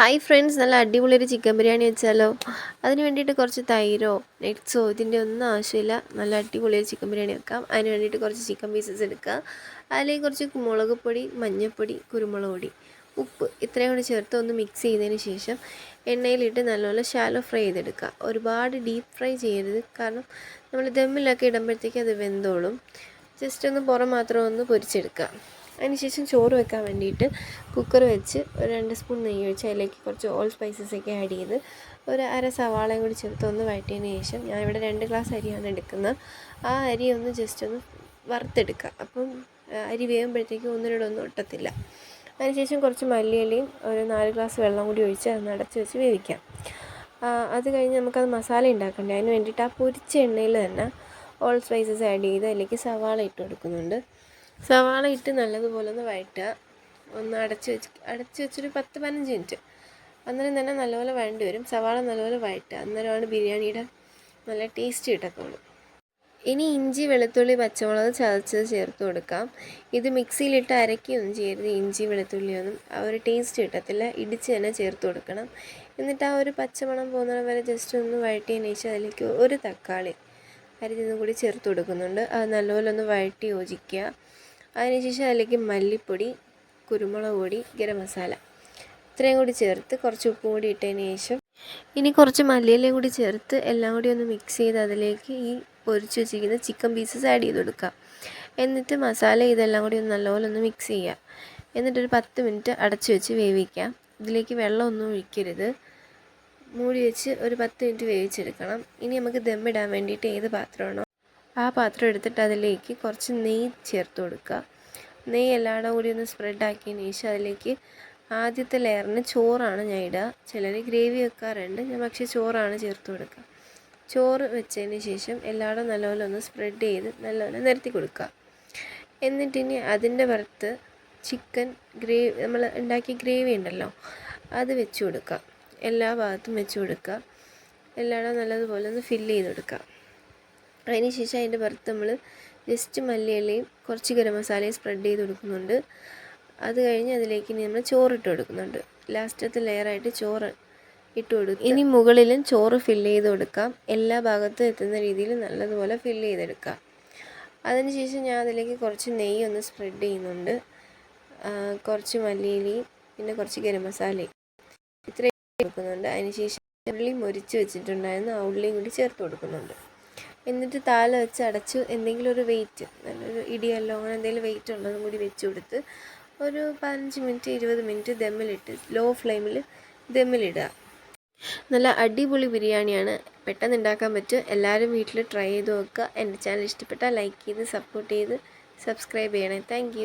Hi friends നല്ല അടിപൊളി ഒരു ചിക്കൻ ബിരിയാണി വെച്ചാലോ? അതിന് വേണ്ടിയിട്ട് കുറച്ച് തൈരോ നെറ്റ്സോ ഇതിന്റെ ഒന്നും ആവശ്യമില്ല. നല്ല അടിപൊളി ഒരു ചിക്കൻ ബിരിയാണി വെക്കാം. അതിന് വേണ്ടിയിട്ട് കുറച്ച് ചിക്കൻ പീസസ് എടുക്കുക. അതിലേക്ക് കുറച്ച് മുളക് പൊടി മഞ്ഞൾപ്പൊടി കുരുമുളക് പൊടി ഉപ്പ് ഇത്രയും കൂടി ചേർത്ത് ഒന്ന് മിക്സ് ചെയ്തതിന് ശേഷം എണ്ണയിലിട്ട് നല്ലപോലെ ഷാലോ ഫ്രൈ ചെയ്തെടുക്കുക. ഒരുപാട് ഡീപ്പ് ഫ്രൈ ചെയ്യരുത്. കാരണം നമ്മൾ ദമ്മിലൊക്കെ ഇടുമ്പോഴത്തേക്ക് അത് വെന്തോളും. ജസ്റ്റ് ഒന്ന് പുറം മാത്രം ഒന്ന് പൊരിച്ചെടുക്കുക. അതിനുശേഷം ചോറ് വെക്കാൻ വേണ്ടിയിട്ട് കുക്കർ വെച്ച് ഒരു രണ്ട് സ്പൂൺ നെയ്യ് ഒഴിച്ച് അതിലേക്ക് കുറച്ച് ഓൾ സ്പൈസസ് ഒക്കെ ആഡ് ചെയ്ത് ഒരു അര സവാളയും കൂടി ചേർത്ത് ഒന്ന് വഴറ്റിയതിന് ശേഷം ഞാൻ ഇവിടെ രണ്ട് ഗ്ലാസ് അരിയാണ് എടുക്കുന്നത്. ആ അരി ഒന്ന് ജസ്റ്റ് ഒന്ന് വറുത്തെടുക്കുക. അപ്പം അരി വേകുമ്പോഴത്തേക്കും ഒന്നിനോടൊന്നും ഒട്ടത്തില്ല. അതിനുശേഷം കുറച്ച് മല്ലിയിലയും ഒരു നാല് ഗ്ലാസ് വെള്ളം കൂടി ഒഴിച്ച് അത് അടച്ച് വെച്ച് വേവിക്കാം. അത് കഴിഞ്ഞ് നമുക്കത് മസാല ഉണ്ടാക്കണ്ടേ? അതിന് വേണ്ടിയിട്ട് ആ പൊരിച്ച എണ്ണയിൽ തന്നെ ഓൾ സ്പൈസസ് ആഡ് ചെയ്ത് അതിലേക്ക് സവാള ഇട്ട് കൊടുക്കുന്നുണ്ട്. സവാള ഇട്ട് നല്ലതുപോലെ ഒന്ന് വഴറ്റുക. ഒന്ന് അടച്ച് വെച്ച് അടച്ച് വെച്ചൊരു പത്ത് പതിനഞ്ച് മിനിറ്റ്. അന്നേരം തന്നെ നല്ലപോലെ വഴണ്ടി വരും. സവാള നല്ലപോലെ വഴറ്റുക. അന്നേരമാണ് ബിരിയാണിയുടെ നല്ല ടേസ്റ്റ് കിട്ടത്തുള്ളൂ. ഇനി ഇഞ്ചി വെളുത്തുള്ളി പച്ചമുളക് ചതച്ചത് ചേർത്ത് കൊടുക്കാം. ഇത് മിക്സിയിലിട്ട് അരക്കുകയൊന്നും ചെയ്യരുത്. ഇഞ്ചി വെളുത്തുള്ളിയൊന്നും ആ ഒരു ടേസ്റ്റ് കിട്ടത്തില്ല. ഇടിച്ച് തന്നെ ചേർത്ത് കൊടുക്കണം. എന്നിട്ട് ആ ഒരു പച്ചമണം പോകുന്നത് വരെ ജസ്റ്റ് ഒന്ന് വഴറ്റിയതിന് ശേഷം അതിലേക്ക് ഒരു തക്കാളി അരിഞ്ഞതും കൂടി ചേർത്ത് കൊടുക്കുന്നുണ്ട്. അത് നല്ലപോലെ ഒന്ന് വഴറ്റി യോജിക്കുക. അതിനുശേഷം അതിലേക്ക് മല്ലിപ്പൊടി കുരുമുളക് പൊടി ഗരം മസാല ഇത്രയും കൂടി ചേർത്ത് കുറച്ച് ഉപ്പും കൂടി ഇട്ടതിന് ശേഷം ഇനി കുറച്ച് മല്ലിയിലയും കൂടി ചേർത്ത് എല്ലാം കൂടി ഒന്ന് മിക്സ് ചെയ്ത് അതിലേക്ക് ഈ പൊരിച്ച് വെച്ചിരിക്കുന്ന ചിക്കൻ പീസസ് ആഡ് ചെയ്ത് കൊടുക്കുക. എന്നിട്ട് മസാല ഇതെല്ലാം കൂടി ഒന്ന് നല്ലപോലെ ഒന്ന് മിക്സ് ചെയ്യുക. എന്നിട്ടൊരു പത്ത് മിനിറ്റ് അടച്ച് വെച്ച് വേവിക്കാം ഇതിലേക്ക് വെള്ളമൊന്നും ഒഴിക്കരുത്. മൂടി വെച്ച് ഒരു പത്ത് മിനിറ്റ് വേവിച്ചെടുക്കണം. ഇനി നമുക്ക് ദമ്മിടാൻ വേണ്ടിയിട്ട് ഏത് പാത്രമാണോ ആ പാത്രം എടുത്തിട്ട് അതിലേക്ക് കുറച്ച് നെയ്യ് ചേർത്ത് കൊടുക്കുക. നെയ്യ് എല്ലായിടം കൂടി ഒന്ന് സ്പ്രെഡ് ആക്കിയതിന് ശേഷം അതിലേക്ക് ആദ്യത്തെ ലെയറിന് ചോറാണ് ഞാൻ ഇടുക. ചിലർ ഗ്രേവി വെക്കാറുണ്ട് ഞാൻ പക്ഷേ ചോറാണ് ചേർത്ത് കൊടുക്കുക. ചോറ് വെച്ചതിന് ശേഷം എല്ലായിടും നല്ലപോലെ ഒന്ന് സ്പ്രെഡ് ചെയ്ത് നല്ലപോലെ നിരത്തി കൊടുക്കുക. എന്നിട്ടിനി അതിന്റെ പുറത്ത് ചിക്കൻ ഗ്രേവി നമ്മൾ ഉണ്ടാക്കിയ ഗ്രേവി ഉണ്ടല്ലോ അത് വെച്ച് കൊടുക്കുക. എല്ലാ ഭാഗത്തും വെച്ച് കൊടുക്കുക. എല്ലായിടും നല്ലതുപോലെ ഒന്ന് ഫില്ല് ചെയ്ത് കൊടുക്കുക. അതിന് ശേഷം അതിന്റെ പുറത്ത് നമ്മൾ ജസ്റ്റ് മല്ലിയിലയും കുറച്ച് ഗരം മസാലയും സ്പ്രെഡ് ചെയ്ത് കൊടുക്കുന്നുണ്ട്. അത് കഴിഞ്ഞ് അതിലേക്ക് ഇനി നമ്മൾ ചോറിട്ട് കൊടുക്കുന്നുണ്ട്. ലാസ്റ്റത്തെ ലെയറായിട്ട് ചോറ് ഇട്ട് കൊടുക്കും ഇനി മുകളിലും ചോറ് ഫില്ല് ചെയ്ത് കൊടുക്കാം. എല്ലാ ഭാഗത്തും എത്തുന്ന രീതിയിൽ നല്ലതുപോലെ ഫില്ല് ചെയ്തെടുക്കാം അതിനുശേഷം ഞാൻ അതിലേക്ക് കുറച്ച് നെയ്യ് ഒന്ന് സ്പ്രെഡ് ചെയ്യുന്നുണ്ട്. കുറച്ച് മല്ലിയിലയും പിന്നെ കുറച്ച് ഗരം മസാലയും ഇത്രയും കൊടുക്കുന്നുണ്ട്. അതിനുശേഷം ഉള്ളി മുരിച്ച് വെച്ചിട്ടുണ്ടായിരുന്നു ആ ഉള്ളിയും കൂടി ചേർത്ത് കൊടുക്കുന്നുണ്ട്. എന്നിട്ട് താല വെച്ച് അടച്ചു എന്തെങ്കിലും ഒരു വെയിറ്റ് നല്ലൊരു ഇടിയല്ലോ അങ്ങനെ എന്തെങ്കിലും വെയിറ്റ് ഉള്ളതും കൂടി വെച്ച് കൊടുത്ത് ഒരു പതിനഞ്ച് മിനിറ്റ് ഇരുപത് മിനിറ്റ് ദമ്മിലിട്ട് ലോ ഫ്ലെയിമിൽ ദമ്മിലിടുക. നല്ല അടിപൊളി ബിരിയാണിയാണ്. പെട്ടെന്ന് ഉണ്ടാക്കാൻ പറ്റും. എല്ലാവരും വീട്ടിൽ ട്രൈ ചെയ്ത് നോക്കുക. എന്റെ ചാനൽ ഇഷ്ടപ്പെട്ടാൽ ലൈക്ക് ചെയ്ത് സപ്പോർട്ട് ചെയ്ത് സബ്സ്ക്രൈബ് ചെയ്യണേ. താങ്ക്